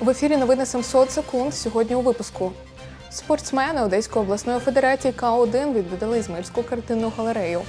В ефірі новини 700 секунд. Сьогодні у випуску. Спортсмени Одеської обласної федерації К1 відвідали Ізмаїльську картинну галерею.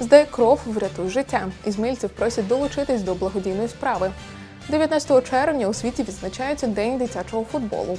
Здай кров, врятуй життя. Ізмільців просять долучитись до благодійної справи. 19 червня у світі відзначається День дитячого футболу.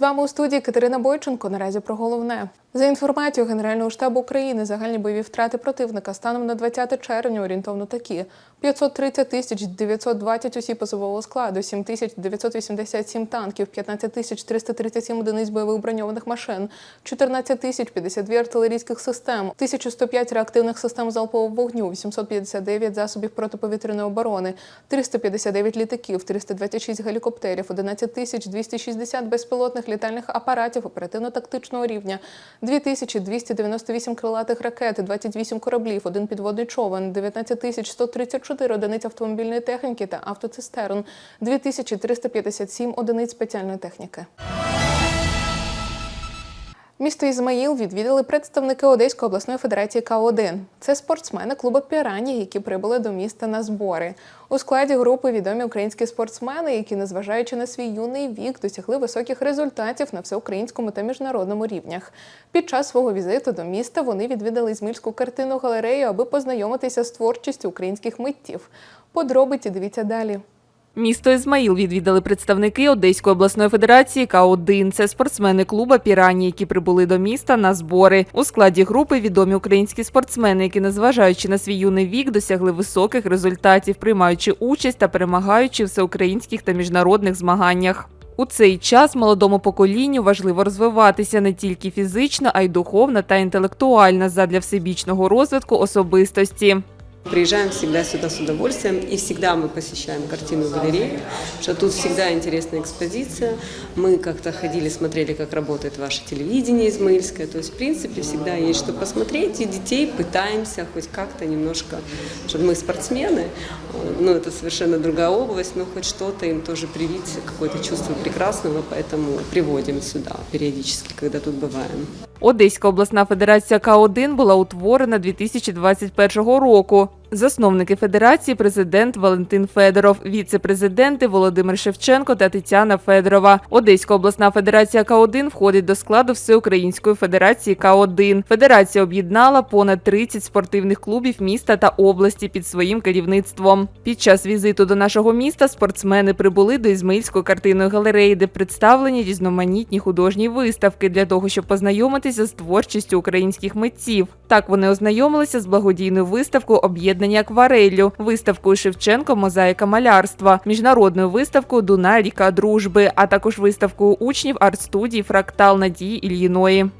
З вами у студії Катерина Бойченко. Наразі про головне. За інформацією Генерального штабу України, загальні бойові втрати противника станом на 20 червня орієнтовно такі: 530 тисяч 920 осіб особового складу, 7 тисяч 987 танків, 15 тисяч 337 одиниць бойових броньованих машин, 14 тисяч 52 артилерійських систем, 1105 реактивних систем залпового вогню, 859 засобів протиповітряної оборони, 359 літаків, 326 гелікоптерів, 11 тисяч 260 безпілотних літальних апаратів оперативно-тактичного рівня, 2298 крилатих ракет, 28 кораблів, один підводний човен, 19 тисяч 134 одиниць автомобільної техніки та автоцистерн, 2357 одиниць спеціальної техніки. Місто Ізмаїл відвідали представники Одеської обласної федерації К1. Це спортсмени клубу Пірані, які прибули до міста на збори. У складі групи відомі українські спортсмени, які, незважаючи на свій юний вік, досягли високих результатів на всеукраїнському та міжнародному рівнях. Під час свого візиту до міста вони відвідали Ізмільську картинну галерею, аби познайомитися з творчістю українських митців. Подробиці дивіться далі. Місто Ізмаїл відвідали представники Одеської обласної федерації К1. Це спортсмени клуба Пірані, які прибули до міста на збори. У складі групи відомі українські спортсмени, які, незважаючи на свій юний вік, досягли високих результатів, приймаючи участь та перемагаючи всеукраїнських та міжнародних змаганнях. У цей час молодому поколінню важливо розвиватися не тільки фізично, а й духовно та інтелектуально задля всебічного розвитку особистості. Приезжаем всегда сюда с удовольствием и всегда мы посещаем картинную галерею, потому что тут всегда интересная экспозиция. Мы как-то ходили, смотрели, как работает ваше телевидение измаильское. То есть, в принципе, всегда есть что посмотреть. И детей пытаемся хоть как-то немножко, чтобы мы спортсмены, э, ну это совершенно другая область, но хоть что-то им тоже привить, какое-то чувство прекрасного, поэтому приводим сюда периодически, когда тут бываем. Одеська обласна федерація К1 була утворена 2021 року. Засновники федерації президент Валентин Федоров, віце-президенти Володимир Шевченко та Тетяна Федорова. Одеська обласна федерація К1 входить до складу Всеукраїнської федерації К1. Федерація об'єднала понад 30 спортивних клубів міста та області під своїм керівництвом. Під час візиту до нашого міста спортсмени прибули до Ізмаїльської картинної галереї, де представлені різноманітні художні виставки для того, щоб познайомитися з творчістю українських митців. Так вони ознайомилися з благодійною виставкою об'єднання аквареллю, виставкою Шевченко Мозаїка малярства, міжнародною виставкою Дуна Ріка дружби, а також виставкою учнів арт-студії Фрактал Надії Ільїної.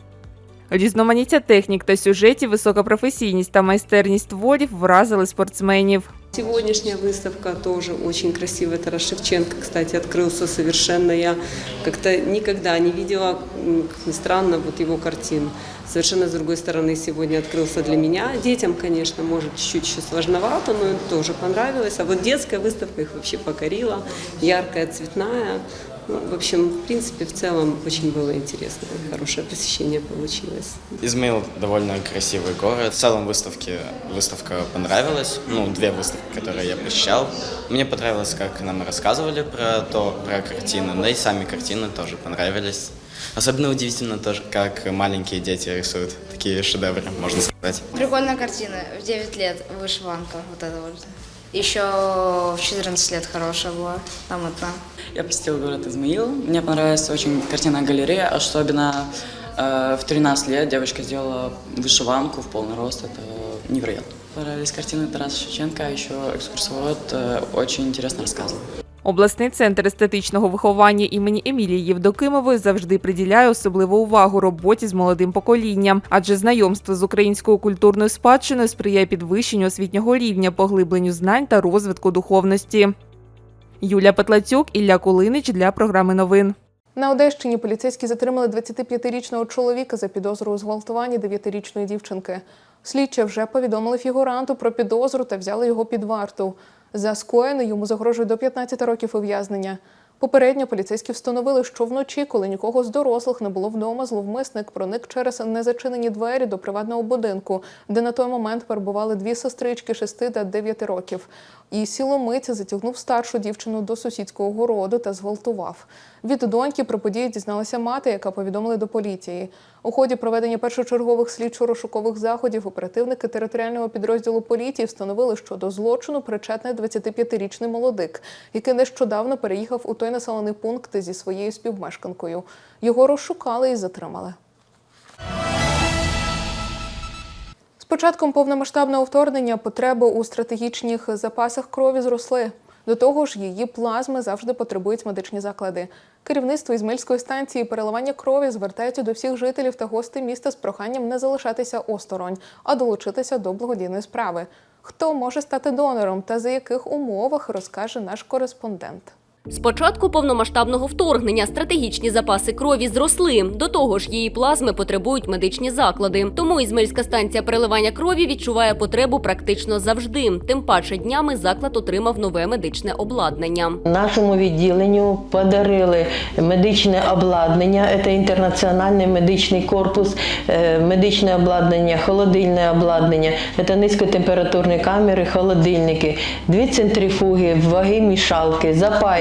Різноманіття технік та сюжетів, висока професійність та майстерність творів вразили спортсменів. Сегодняшняя выставка тоже очень красивая. Тарас Шевченко, кстати, открылся совершенно. Я как-то никогда не видела, м, как ни странно, вот его картин. Совершенно с другой стороны сегодня открылся для меня. Детям, конечно, может чуть-чуть еще сложновато, но им тоже понравилось. А вот детская выставка их вообще покорила. Яркая, цветная. Ну, в общем, в принципе, в целом очень было интересно. Хорошее посещение получилось. Измаил довольно красивый город. В целом выставке выставка понравилась. Ну, две выставки, которые я посещал. Мне понравилось, как нам рассказывали про то, про картины. Да и сами картины тоже понравились. Особенно удивительно тоже, как маленькие дети рисуют такие шедевры, можно сказать. Прикольная картина. В 9 лет вышиванка. Вот это вот. Еще в 14 лет хорошая была. Там одна. Я посетил город Измаил. Мне понравилась очень картинная галерея, особенно э, в 13 лет девочка сделала вышиванку в полный рост. Это невероятно. Понравились картины Тараса Шевченко, а еще экскурсовод э, очень интересно рассказывал. Обласний центр естетичного виховання імені Емілії Євдокимової завжди приділяє особливу увагу роботі з молодим поколінням, адже знайомство з українською культурною спадщиною сприяє підвищенню освітнього рівня, поглибленню знань та розвитку духовності. Юля Петлацюк, Ілля Кулинич для програми новин. На Одещині поліцейські затримали 25-річного чоловіка за підозру у зґвалтуванні 9-річної дівчинки. Слідчі вже повідомили фігуранту про підозру та взяли його під варту. За скоєне йому загрожує до 15 років ув'язнення. Попередньо поліцейські встановили, що вночі, коли нікого з дорослих не було вдома, зловмисник проник через незачинені двері до приватного будинку, де на той момент перебували дві сестрички 6 та 9 років. І сіломиць затягнув старшу дівчину до сусідського городу та зґвалтував. Від доньки про події дізналася мати, яка повідомила до поліції. У ході проведення першочергових слідчо-розшукових заходів оперативники територіального підрозділу поліції встановили, що до злочину причетний 25-річний молодик, який нещодавно переїхав у той населений пункт зі своєю співмешканкою. Його розшукали і затримали. З початком повномасштабного вторгнення потреби у стратегічних запасах крові зросли. До того ж, її плазми завжди потребують медичні заклади. Керівництво Ізмельської станції переливання крові звертається до всіх жителів та гостей міста з проханням не залишатися осторонь, а долучитися до благодійної справи. Хто може стати донором та за яких умовах розкаже наш кореспондент. З початку повномасштабного вторгнення стратегічні запаси крові зросли. До того ж, її плазми потребують медичні заклади. Тому Ізмельська станція переливання крові відчуває потребу практично завжди. Тим паче днями заклад отримав нове медичне обладнання. Нашому відділенню подарили медичне обладнання, це інтернаціональний медичний корпус, е, медичне обладнання, холодильне обладнання, це низькотемпературні камери, холодильники, дві центрифуги, ваги мішалки,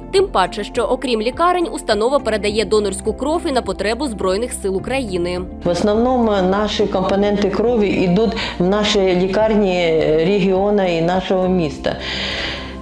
Тим паче, що окрім лікарень, установа передає донорську кров і на потребу збройних сил України. В основному наші компоненти крові йдуть в наші лікарні регіону і нашого міста.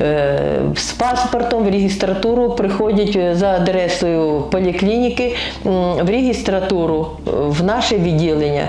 Е, З паспортом в регістратуру приходять е, за адресою поліклініки в реєстратуру е, в наше відділення.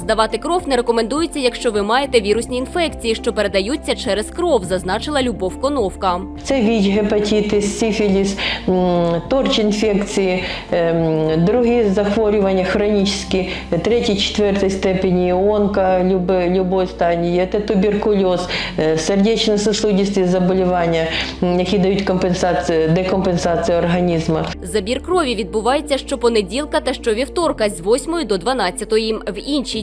здавати кров не рекомендується, якщо ви маєте вірусні інфекції, що передаються через кров, зазначила Любов Коновка. Це ВІЧ, гепатитис, сифіліс, торч-інфекції, ем, другі захворювання хронічні, третій, четвертій степені, онка любої стані, це туберкульоз, е, сердечно-сосудисті заболівання, які дають компенсацію, декомпенсацію організму. Забір крові відбувається щопонеділка та щовівторка з 8 до 12. В інші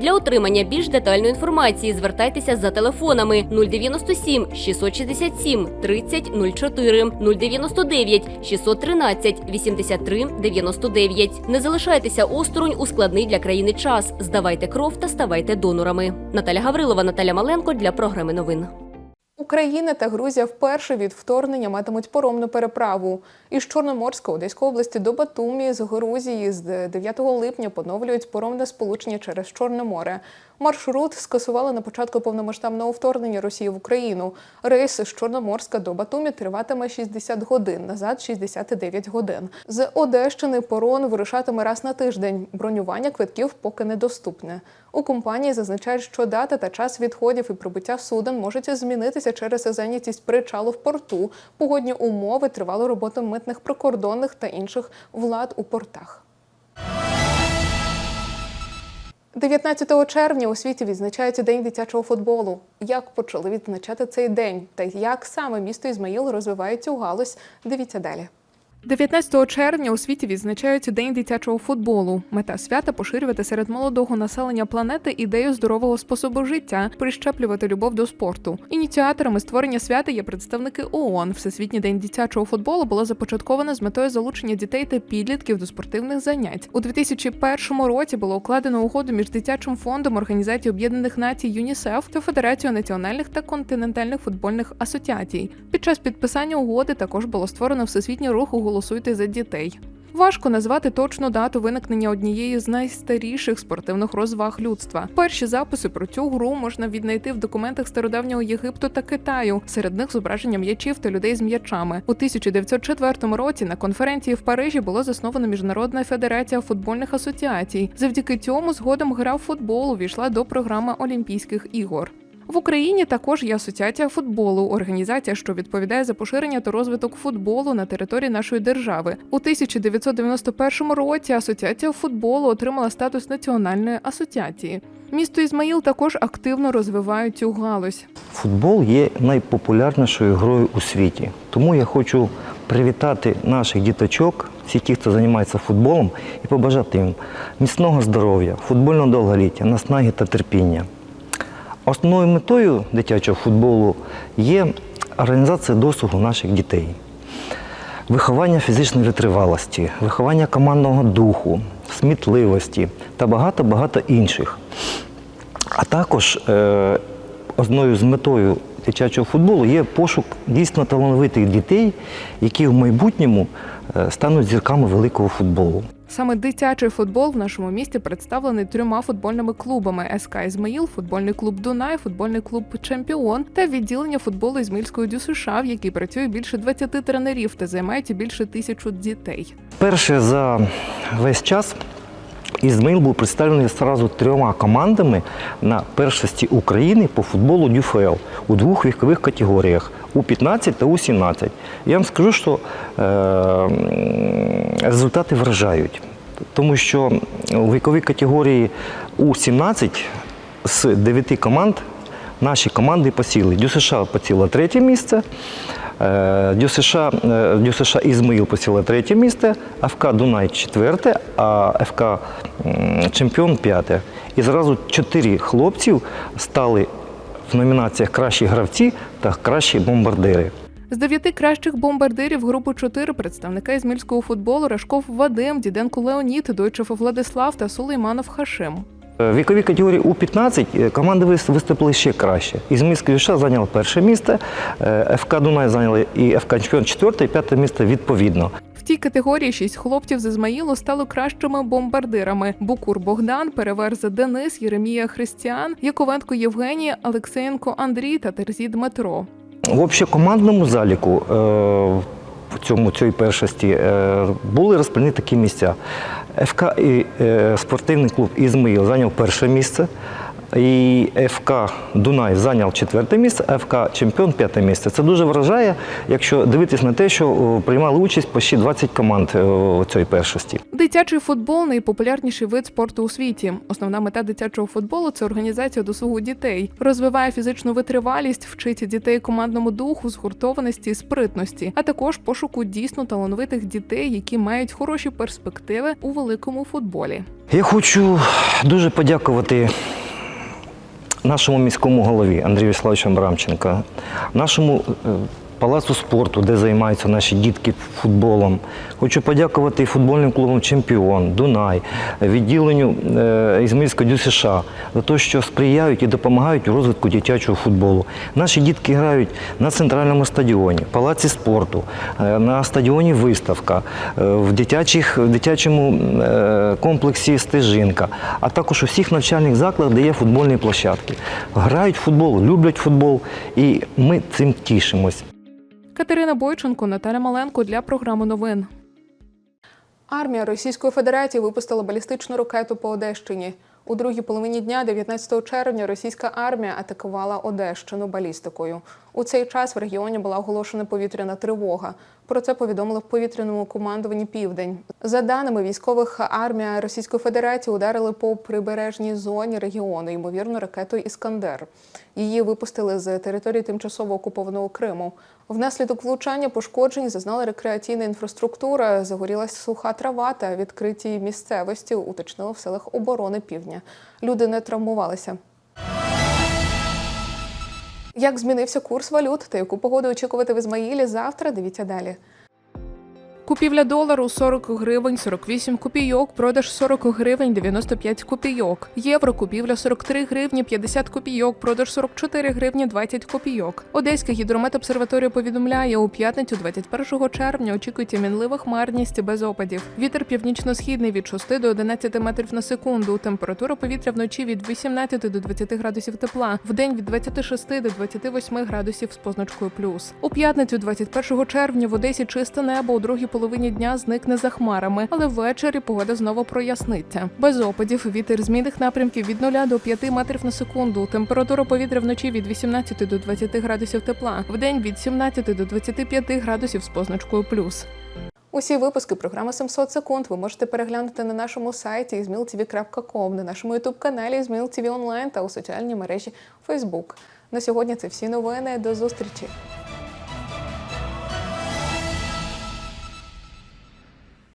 Для отримання більш детальної інформації звертайтеся за телефонами 097 667 30 04, 099 613 83 99. Не залишайтеся осторонь у складний для країни час. Здавайте кров та ставайте донорами. Наталя Гаврилова, Наталя Маленко для програми новин. Україна та Грузія вперше від вторгнення матимуть поромну переправу. Із Чорноморської Одеської області до Батумі з Грузії з 9 липня поновлюють поромне сполучення через Чорне море. Маршрут скасували на початку повномасштабного вторгнення Росії в Україну. Рейс з Чорноморська до Батумі триватиме 60 годин, назад 69 годин. З Одещини порон вирушатиме раз на тиждень. Бронювання квитків поки недоступне. У компанії зазначають, що дата та час відходів і прибуття суден можуть змінитися через зайнятість причалу в порту, погодні умови, тривалу роботу митних прикордонних та інших влад у портах. 19 червня у світі відзначається День дитячого футболу. Як почали відзначати цей день та як саме місто Ізмаїл розвиває цю галузь? Дивіться далі. 19 червня у світі відзначають День дитячого футболу. Мета свята поширювати серед молодого населення планети ідею здорового способу життя, прищеплювати любов до спорту. Ініціаторами створення свята є представники ООН. Всесвітній день дитячого футболу було започатковано з метою залучення дітей та підлітків до спортивних занять. У 2001 році було укладено угоду між дитячим фондом Організації Об'єднаних Націй ЮНІСЕФ та Федерацією національних та континентальних футбольних асоціацій. Під час підписання угоди також було створено всесвітній рух «Голосуйте за дітей. Важко назвати точну дату виникнення однієї з найстаріших спортивних розваг людства. Перші записи про цю гру можна віднайти в документах стародавнього Єгипту та Китаю. Серед них зображення м'ячів та людей з м'ячами. У 1904 році на конференції в Парижі було засновано Міжнародна федерація футбольних асоціацій. Завдяки цьому згодом гра в футбол увійшла до програми Олімпійських ігор. В Україні також є асоціація футболу, організація, що відповідає за поширення та розвиток футболу на території нашої держави. У 1991 році асоціація футболу отримала статус національної асоціації. Місто Ізмаїл також активно розвиває цю галузь. Футбол є найпопулярнішою грою у світі. Тому я хочу привітати наших діточок, всіх тих, хто займається футболом, і побажати їм міцного здоров'я, футбольного довголіття, наснаги та терпіння. Основною метою дитячого футболу є організація досугу наших дітей, виховання фізичної витривалості, виховання командного духу, смітливості та багато-багато інших. А також е, одною з метою дитячого футболу є пошук дійсно талановитих дітей, які в майбутньому е, стануть зірками великого футболу. Саме дитячий футбол в нашому місті представлений трьома футбольними клубами: СК Ізмаїл, футбольний клуб Дунай, футбольний клуб Чемпіон та відділення футболу Ізмаїльської ДЮСШ, в якій працює більше 20 тренерів та займають більше тисячу дітей. Перше за весь час Ізмаїл був представлений одразу трьома командами на першості України по футболу ДЮФЛ у двох вікових категоріях у 15 та у 17. Я вам скажу, що е, результати вражають, тому що у віковій категорії у 17 з 9 команд наші команди посіли. ДЮСШ посіла третє місце. Е, ДЮСШ, е, ДЮСШ Ізмаїл посіла третє місце, ФК Дунай четверте, а ФК Чемпіон п'яте. І зразу чотири хлопців стали в номінаціях Кращі гравці та кращі бомбардири. З дев'яти кращих бомбардирів групи 4 представника ізмільського футболу Рашков Вадим, Діденко Леонід, Дойчев Владислав та Сулейманов Хашим. Е, В віковій категорії У-15 е, команди виступили ще краще. Ізмільський Віша зайняла перше місце, е, ФК Дунай зайняли і ФК Чемпіон четверте і п'яте місце відповідно. Тій категорії шість хлопців з Ізмаїлу стали кращими бомбардирами: Букур Богдан, Переверза Денис, Єремія Християн, Яковенко Євгеній, Алексеєнко Андрій та Терзі Дмитро. В общокомандному заліку е, в цьому цій першості е, були розподілені такі місця. ФК і е, спортивний клуб Ізмаїл зайняв перше місце, І ФК Дунай зайняв четверте місце, а ФК Чемпіон п'яте місце. Це дуже вражає, якщо дивитись на те, що приймали участь почти 20 команд е, цій першості. Дитячий футбол найпопулярніший вид спорту у світі. Основна мета дитячого футболу це організація досугу дітей, розвиває фізичну витривалість, вчить дітей командному духу, згуртованості спритності, а також пошуку дійсно талановитих дітей, які мають хороші перспективи у великому футболі. Я хочу дуже подякувати нашому міському голові Андрію Вячеславовичу Абрамченка, нашому е, палацу спорту, де займаються наші дітки футболом. Хочу подякувати і футбольним клубам Чемпіон, Дунай, відділенню е, Ізмаїльського ДЮСШ за те, що сприяють і допомагають у розвитку дитячого футболу. Наші дітки грають на центральному стадіоні, палаці спорту, е, на стадіоні Виставка, е, в, дитячих, в дитячому комплексі Стежинка, а також у всіх навчальних закладах, де є футбольні площадки. Грають футбол, люблять футбол, і ми цим тішимось. Катерина Бойченко, Наталя Маленко для програми новин. Армія Російської Федерації випустила балістичну ракету по Одещині. У другій половині дня, 19 червня, російська армія атакувала Одещину балістикою. У цей час в регіоні була оголошена повітряна тривога. Про це повідомили в повітряному командуванні Південь. За даними військових, армія Російської Федерації ударили по прибережній зоні регіону, ймовірно, ракетою Іскандер. Її випустили з території тимчасово окупованого Криму. Внаслідок влучання пошкоджень зазнала рекреаційна інфраструктура, загорілась суха трава та відкриті місцевості, уточнили в селах оборони півдня. Люди не травмувалися. Як змінився курс валют та яку погоду очікувати в Ізмаїлі завтра? Дивіться далі. Купівля долару 40 гривень 48 копійок, продаж 40 гривень 95 копійок. Євро купівля 43 гривні 50 копійок, продаж 44 гривні 20 копійок. Одеська гідрометобсерваторія повідомляє, у п'ятницю 21 червня очікується мінлива хмарність без опадів. Вітер північно-східний від 6 до 11 метрів на секунду. Температура повітря вночі від 18 до 20 градусів тепла, вдень від 26 до 28 градусів з позначкою плюс. У п'ятницю 21 червня в Одесі чисте небо у другій половині дня зникне за хмарами, але ввечері погода знову проясниться. Без опадів вітер змінних напрямків від 0 до 5 метрів на секунду. Температура повітря вночі від 18 до 20 градусів тепла, вдень від 17 до 25 градусів з позначкою плюс. Усі випуски програми 700 секунд ви можете переглянути на нашому сайті izmailtv.com, на нашому ютуб-каналі Izmail TV Online та у соціальній мережі Facebook. На сьогодні це всі новини. До зустрічі!